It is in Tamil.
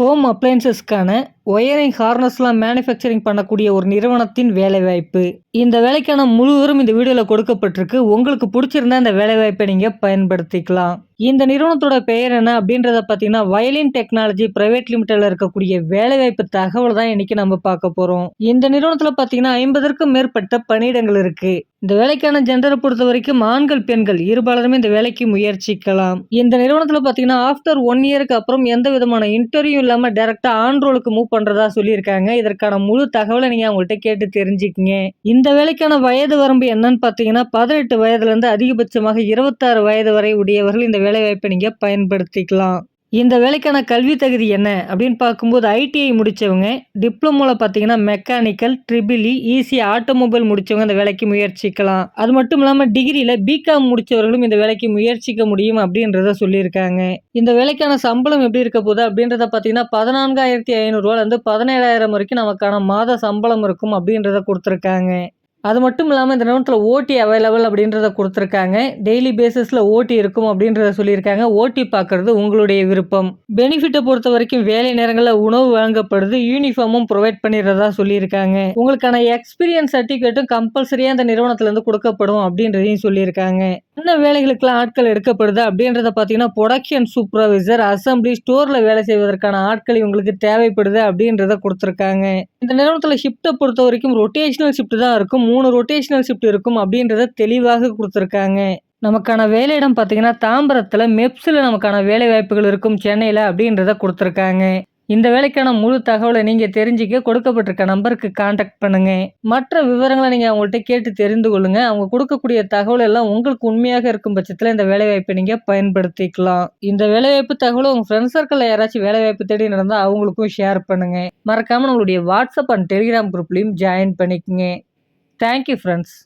ஹோம் அப்ளையன்சஸ்க்கான ஒயரிங் ஹார்னஸ்லாம் மேனுஃபேக்சரிங் பண்ணக்கூடிய ஒரு நிறுவனத்தின் வேலைவாய்ப்பு. இந்த வேலைக்கான முழுவதும் இந்த வீடியோவில் கொடுக்கப்பட்டிருக்கு. உங்களுக்கு பிடிச்சிருந்தா இந்த வேலைவாய்ப்பை நீங்கள் பயன்படுத்திக்கலாம். இந்த நிறுவனத்தோட பெயர் என்ன அப்படின்றத பார்த்தீங்கன்னா வயலின் டெக்னாலஜி பிரைவேட் லிமிடெட்ல இருக்கக்கூடிய வேலைவாய்ப்பு தகவல் தான் இன்னைக்கு நம்ம பார்க்க போகிறோம் இந்த நிறுவனத்தில் பார்த்தீங்கன்னா ஐம்பதற்கும் மேற்பட்ட பணியிடங்கள் இருக்கு. இந்த வேலைக்கான ஜெண்டரை பொறுத்த வரைக்கும் ஆண்கள் பெண்கள் இருபாலருமே இந்த வேலைக்கு முயற்சிக்கலாம். இந்த நிறுவனத்தில் பார்த்தீங்கன்னா ஆஃப்டர் ஒன் இயருக்கு அப்புறம் எந்த விதமான இன்டர்வியூ இல்லாமல் டேரெக்டாக ஆன் ரோலுக்கு மூவ் பண்ணுறதா சொல்லியிருக்காங்க. இதற்கான முழு தகவலை நீங்கள் அவங்கள்ட்ட கேட்டு தெரிஞ்சுக்கிங்க. இந்த வேலைக்கான வயது வரம்பு என்னன்னு பார்த்தீங்கன்னா பதினெட்டு வயதுலேருந்து அதிகபட்சமாக இருபத்தாறு வயது வரை உடையவர்கள் இந்த வேலைவாய்ப்பை நீங்கள் பயன்படுத்திக்கலாம். இந்த வேலைக்கான கல்வி தகுதி என்ன? அப்படின்னு பார்க்கும்போது ஐடிஐ முடித்தவங்க டிப்ளமோவில் பார்த்தீங்கன்னா மெக்கானிக்கல் ட்ரிபிளி ஈஸி ஆட்டோமொபைல் முடித்தவங்க இந்த வேலைக்கு முயற்சிக்கலாம். அது மட்டும் இல்லாமல் டிகிரியில் பிகாம் முடித்தவர்களும் இந்த வேலைக்கு முயற்சிக்க முடியும் அப்படின்றத சொல்லியிருக்காங்க. இந்த வேலைக்கான சம்பளம் எப்படி இருக்க போகுது அப்படின்றத பார்த்தீங்கன்னா பதினான்காயிரத்தி ஐநூறுரூவாலேருந்து பதினேழாயிரம் வரைக்கும் நமக்கான மாத சம்பளம் இருக்கும் அப்படின்றத கொடுத்துருக்காங்க. அது மட்டும் இல்லாமல் இந்த நிறுவனத்தில் ஓடி அவைலபிள் அப்படின்றத கொடுத்துருக்காங்க. டெய்லி பேசிஸில் ஓடி இருக்கும் அப்படின்றத சொல்லியிருக்காங்க. ஓடி பார்க்குறது உங்களுடைய விருப்பம். பெனிஃபிட்டை பொறுத்த வரைக்கும் வேலை நேரங்களில் உணவு வழங்கப்படுது. யூனிஃபார்மும் ப்ரொவைட் பண்ணிடுறதா சொல்லியிருக்காங்க. உங்களுக்கான எக்ஸ்பீரியன்ஸ் சர்டிஃபிகேட்டும் கம்பல்சரியாக அந்த நிறுவனத்துலேருந்து கொடுக்கப்படும் அப்படின்றதையும் சொல்லியிருக்காங்க. என்ன வேலைகளுக்கெல்லாம் ஆட்கள் எடுக்கப்படுது அப்படின்றத பார்த்தீங்கன்னா ப்ரொடக்ஷன் சூப்பர்வைசர் அசம்பிளி ஸ்டோரில் வேலை செய்வதற்கான ஆட்கள் இவங்களுக்கு தேவைப்படுது அப்படின்றத கொடுத்துருக்காங்க. இந்த நிறுவனத்தில் ஷிஃப்ட்டை பொறுத்த வரைக்கும் ரொட்டேஷனல் ஷிஃப்ட் தான் இருக்கும். மூணு ரொட்டேஷனல் ஷிஃப்ட் இருக்கும் அப்படின்றத தெளிவாக கொடுத்துருக்காங்க. நமக்கான வேலையிடம் பார்த்தீங்கன்னா தாம்பரத்தில் மெப்ஸில் நமக்கான வேலை வாய்ப்புகள் இருக்கும் சென்னையில் அப்படின்றத கொடுத்துருக்காங்க. இந்த வேலைக்கான முழு தகவலை நீங்கள் தெரிஞ்சிக்க கொடுக்கப்பட்டிருக்க நம்பருக்கு காண்டாக்ட் பண்ணுங்க. மற்ற விவரங்களை நீங்கள் அவங்கள்ட்ட கேட்டு தெரிந்து கொள்ளுங்க. அவங்க கொடுக்கக்கூடிய தகவல் எல்லாம் உங்களுக்கு உண்மையாக இருக்கும் பட்சத்தில் இந்த வேலைவாய்ப்பை நீங்கள் பயன்படுத்திக்கலாம். இந்த வேலைவாய்ப்பு தகவலை உங்கள் ஃப்ரெண்ட்ஸ் சர்க்கிளில் யாராச்சும் வேலைவாய்ப்பு தேடி நடந்தால் அவங்களுக்கும் ஷேர் பண்ணுங்க. மறக்காமல் உங்களுடைய வாட்ஸ்அப் அண்ட் டெலிகிராம் குரூப்லையும் ஜாயின் பண்ணிக்கங்க. Thank you friends